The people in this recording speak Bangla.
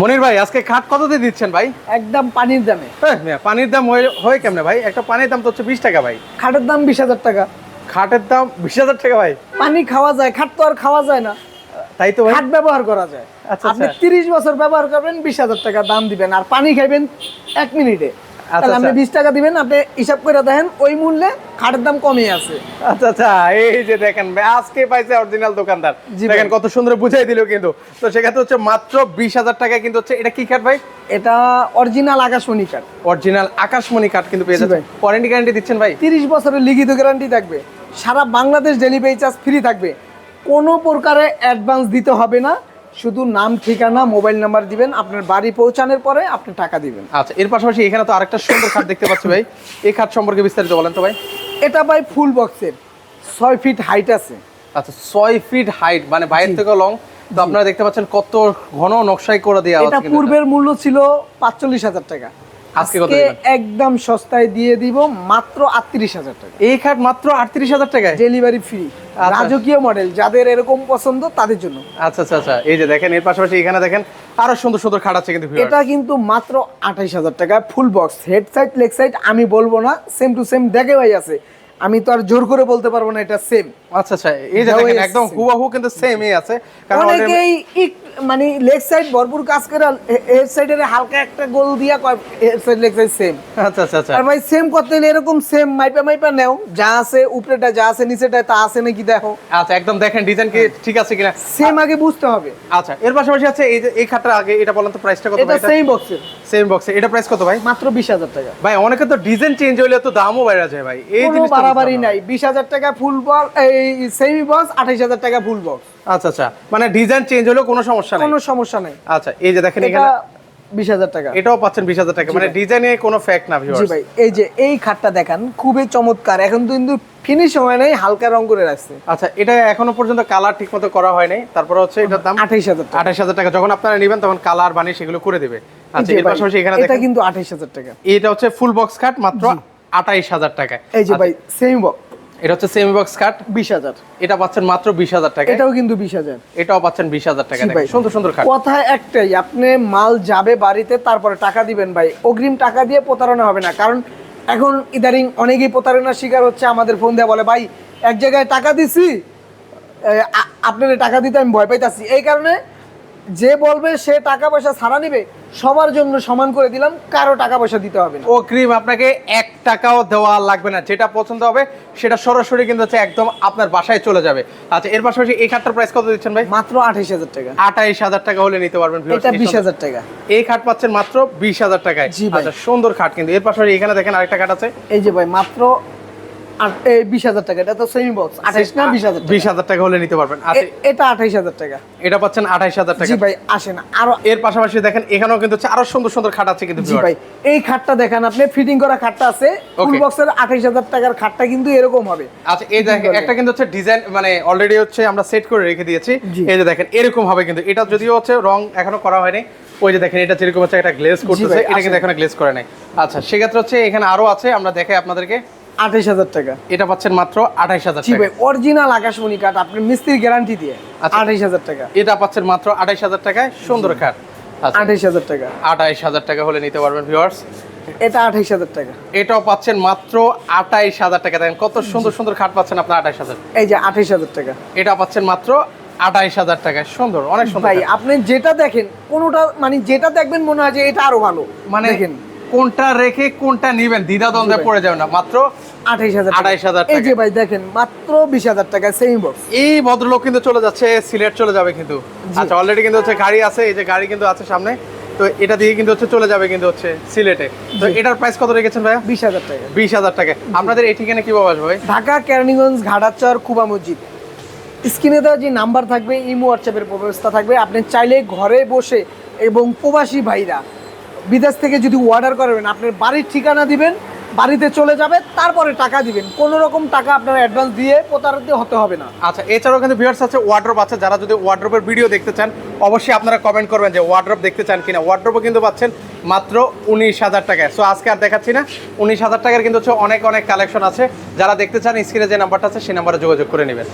মনির ভাই আজকে খাট কত দিয়ে দিচ্ছেন ভাই? একদম পানির দামে। হ্যাঁ, পানির দাম হয়ে কেমনে ভাই? একটা পানির দাম তো হচ্ছে বিশ টাকা ভাই। খাটের দাম বিশ হাজার টাকা। খাটের দাম বিশ হাজার টাকা ভাই? পানি খাওয়া যায় খাট তো আর খাওয়া যায় না। তাই তো খাট ব্যবহার করা যায়। আচ্ছা, আপনি আচ্ছা। তিরিশ বছর ব্যবহার করবেন বিশ হাজার টাকা দাম দিবেন আর পানি খাইবেন এক মিনিটে। তাহলে আপনি আচ্ছা। বিশ টাকা দিবেন আপনি হিসাব করে দেখেন ওই মূল্যে খাটের দাম কমে আছে। আচ্ছা আচ্ছা এই যে দেখেন ভাই, আজকে পাইছে অরিজিনাল দোকানদার। দেখেন কত সুন্দর বুঝাই দিল কিন্তু। তো সেক্ষেত্রে হচ্ছে মাত্র বিশ হাজার টাকা কিন্তু হচ্ছে এটা কি কাঠ ভাই? এটা অরিজিনাল আকাশমণি কাঠ অরিজিনাল আকাশমণি কাঠ কিন্তু পেয়ে জি ওয়ারেন্টি গ্যারান্টি দিচ্ছেন ভাই? তিরিশ বছরের লিখিত গ্যারান্টি থাকবে। সারা বাংলাদেশ ডেলিভারি চার্জ ফ্রি থাকবে। কোনো প্রকারে অ্যাডভান্স দিতে হবে না। শুধু নাম ঠিকানা মোবাইল নাম্বার দিবেন আপনার বাড়ি পৌঁছানোর পরে আপনি টাকা দিবেন। আচ্ছা এর পাশাপাশি এখানে তো আরেকটা সুন্দর খাট দেখতে পাচ্ছি ভাই। এই খাট সম্পর্কে বিস্তারিত বলেন তো ভাই। এটা ভাই ফুল বক্সের ছয় ফিট হাইট আছে। আচ্ছা ছয় ফিট হাইট মানে বাইরে থেকে লং তো আপনারা দেখতে পাচ্ছেন কত ঘন নকশাই করে দেওয়া এটা। পূর্বের মূল্য ছিল পাঁচচল্লিশ হাজার টাকা। আজকে কত একদম সস্তায় দিয়ে দিব মাত্র আটত্রিশ হাজার টাকা। এই খাট মাত্র আটত্রিশ হাজার টাকায়? ডেলিভারি ফ্রি আচ্ছা। রাজকীয় মডেল যাদের এরকম পছন্দ তাদের জন্য। আচ্ছা আচ্ছা আচ্ছা। এই যে দেখেন এর পাশাপাশি এখানে দেখেন আরও সুন্দর সুন্দর খাট আছে কিন্তু এটা কিন্তু মাত্র আঠাইশ হাজার টাকা full box head side leg side আমি বলব না সেম টু সেম দেখে ভাই আছে। আমি তো আর জোর করে বলতে পারব না এটা সেম আচ্ছা আচ্ছা এই যে দেখেন একদম। হুবাহু কিন্তু সেমই আছে। কারণ অনেকেই মানে লেগ সাইড ভরপুর কাজ করে হেড সাইডের হালকা একটা গোল দিয়া কয় head side leg side same আচ্ছা আচ্ছা আচ্ছা। আর ভাই সেম করতে হলে এরকম সেম মাইপা মাইপা নেও যা আছে উপরেটা যা আছে নিচেটা তা আছে নাকি দেখো। আচ্ছা একদম দেখেন ডিজাইন কি ঠিক আছে কিনা? সেম আগে বুঝতে হবে। আচ্ছা এর পাশাপাশি আছে এই যে এই খাটটা আগে এটা বলেন তো প্রাইসটা কত এটা সেম বক্সের সেম বক্সে এটা প্রাইস কত ভাই? মাত্র বিশ হাজার টাকা। ভাই অনেকে তো ডিজাইন চেঞ্জ হইলে তো দামও বেড়ে যায় ভাই। এই জিনিসটা বাড়াবাড়ি নাই। বিশ হাজার টাকা ফুল বক্স এই সেমি বক্স আঠাইশ হাজার টাকা ফুল বক্স আচ্ছা আচ্ছা। মানে ডিজাইন চেঞ্জ হলেও কোনো সমস্যা নেই? কোনো সমস্যা নাই। আচ্ছা এই যে দেখেন এটা এখানে বিশ হাজার টাকা। এটাও পাচ্ছেন বিশ হাজার টাকা। মানে ডিজাইনে কোনো ফ্যাক্ট না জি ভাই এই যে এই খাটটা দেখান খুবই চমৎকার। এখন তো কিন্তু ফিনিশ হয় নাই হালকা রং করে রাখছে। আচ্ছা এটা এখনও পর্যন্ত কালার ঠিক মতো করা হয় নাই। তারপর হচ্ছে এটার দাম? আঠাইশ হাজার টাকা। আঠাশ হাজার টাকা। যখন আপনারা নেবেন তখন কালার বানিয়ে সেগুলো করে দেবে। আচ্ছা এর পাশাপাশি এখানে এটা কিন্তু আঠাইশ হাজার টাকা। এটা হচ্ছে ফুল বক্স কাট মাত্র আঠাইশ হাজার টাকায়। এই যে ভাই সেমি বক্স এটা হচ্ছে সেমি বক্স কাট বিশ হাজার। এটা পাচ্ছেন মাত্র বিশ হাজার টাকা এটাও কিন্তু বিশ হাজার। এটাও পাচ্ছেন বিশ হাজার টাকা ভাই। সুন্দর সুন্দর কথা একটাই আপনি মাল যাবে বাড়িতে তারপরে টাকা দিবেন ভাই। অগ্রিম টাকা দিয়ে প্রতারণা হবে না। কারণ এখন ইদারিং অনেকেই প্রতারণার শিকার হচ্ছে আমাদের ফোন দেওয়া বলে ভাই এক জায়গায় টাকা দিছি আপনার টাকা দিতে আমি ভয় পাইতাছি। এই কারণে যে বলবে সে টাকা পয়সা ছাড়া নিবে সবার জন্য সমান করে দিলাম কারও টাকা পয়সা দিতে হবে না। ও ক্রিম আপনাকে এক টাকাও দেওয়া লাগবে না যেটা পছন্দ হবে সেটা সরাসরি কিন্তু হচ্ছে একদম আপনার বাসায় চলে যাবে। আচ্ছা এর পাশাপাশি এই খাটটার প্রাইস কত দিচ্ছেন ভাই? মাত্র আঠাইশ হাজার টাকা। আঠাইশ হাজার টাকা হলে নিতে পারবেন এটা বিশ হাজার টাকা। এই খাট পাচ্ছেন মাত্র বিশ হাজার টাকায়। জি ভাই। আচ্ছা সুন্দর খাট কিন্তু। এর পাশাপাশি এখানে দেখেন আরেকটা খাট আছে। এই যে ভাই মাত্র বিশ হাজার টাকা এটা তো সেমি বক্স আঠাইশ না? বিশ হাজার বিশ হাজার টাকা হলে নিতে পারবেন। এটা আঠাইশ হাজার টাকা। এটা পাচ্ছেন আঠাইশ হাজার টাকা। ভাই আসেন। আরও এর পাশাপাশি দেখেন এখানেও কিন্তু আরও সুন্দর সুন্দর খাট আছে কিন্তু ভাই এই খাটটা দেখেন আপনি ফিটিং করা খাটটা আছে। ফুল বক্সের আঠাইশ হাজার টাকার খাটটা কিন্তু এরকম হবে। আচ্ছা এই দেখেন একটা কিন্তু হচ্ছে ডিজাইন মানে অলরেডি হচ্ছে আমরা সেট করে রেখে দিয়েছি। এই যে দেখেন এরকম হবে কিন্তু। এটা যদিও হচ্ছে রং এখনও করা হয়নি। ওই যে দেখেন এটা যেরকম হচ্ছে একটা গ্লেজ করতেছে এটা কিন্তু। এখনও গ্লেজ করে নাই। আচ্ছা সেক্ষেত্রে হচ্ছে এখানে আরও আছে আমরা দেখে আপনাদেরকে। আঠাইশ হাজার টাকা এটা পাচ্ছেন মাত্র আঠাইশ হাজার জি টাকা ভাই অরিজিনাল আকাশমণি কাঠ আপনি মিস্ত্রির গ্যারান্টি দিয়ে আচ্ছা। আঠাইশ হাজার টাকা এটা পাচ্ছেন মাত্র আঠাইশ হাজার টাকায় সুন্দর আচ্ছা আঠাইশ হাজার টাকা আঠাইশ হাজার টাকা হলে নিতে পারবেন ভিউয়ার্স এটা আঠাইশ হাজার টাকা এটাও পাচ্ছেন মাত্র আঠাইশ হাজার টাকা দেখেন কত সুন্দর সুন্দর খাট পাচ্ছেন আপনার আঠাইশ হাজার এই যে আঠাইশ হাজার টাকা এটা পাচ্ছেন মাত্র আঠাইশ হাজার টাকায় সুন্দর অনেক সুন্দর ভাই আপনি যেটা দেখেন কোনোটা মানে যেটা দেখবেন মনে হয় যে এটা আরও ভালো মানে দেখেন কোনটা রেখে কোনটা নিবেন? দ্বিধা দ্বন্দ্বে পড়ে যাবে না। মাত্র আঠাইশ হাজার 28,000 এই যে। ভাই দেখেন মাত্র বিশ হাজার টাকা সেম বক্স এই ভদ্রলোক কিন্তু চলে যাচ্ছে সিলেট চলে যাবে কিন্তু। আচ্ছা অলরেডি কিন্তু হচ্ছে গাড়ি আছে এই যে গাড়ি কিন্তু আছে সামনে। তো এটা দিয়ে কিন্তু হচ্ছে চলে যাবে কিন্তু হচ্ছে সিলেটে। তো এটার প্রাইস কত রেখেছেন ভাইয়া? বিশ হাজার টাকা। বিশ হাজার টাকা। আপনাদের এই ঠিকানা কীভাবে আসবে ভাই? ঢাকা কেরানীগঞ্জ ঘাটাচর কুবা মসজিদ। স্ক্রিনে দেওয়া যে নাম্বার থাকবে ইমো হোয়াটসঅ্যাপের ব্যবস্থা থাকবে। আপনি চাইলে ঘরে বসে এবং প্রবাসী ভাইরা বিদেশ থেকে যদি অর্ডার করবেন আপনার বাড়ির ঠিকানা দিবেন, বাড়িতে চলে যাবে, তারপরে টাকা দিবেন। কোনো রকম টাকা আপনার অ্যাডভান্স দিয়ে প্রতারিত হতে হবে না। আচ্ছা এছাড়াও কিন্তু ভিউয়ার্স আছে ওয়ার্ড্রপ আছে, যারা যদি ওয়ার্ড্রপের ভিডিও দেখতে চান, অবশ্যই আপনারা কমেন্ট করবেন যে ওয়ার্ড্রপ দেখতে চান কিনা। ওয়ার্ড্রপও কিন্তু পাচ্ছেন মাত্র উনিশ হাজার টাকায়। সো আজকে আর দেখাচ্ছি না। উনিশ হাজার টাকার কিন্তু হচ্ছে অনেক অনেক কালেকশন আছে। যারা দেখতে চান স্ক্রিনে যে নাম্বারটা আছে, সেই নাম্বারে যোগাযোগ করে নেবেন।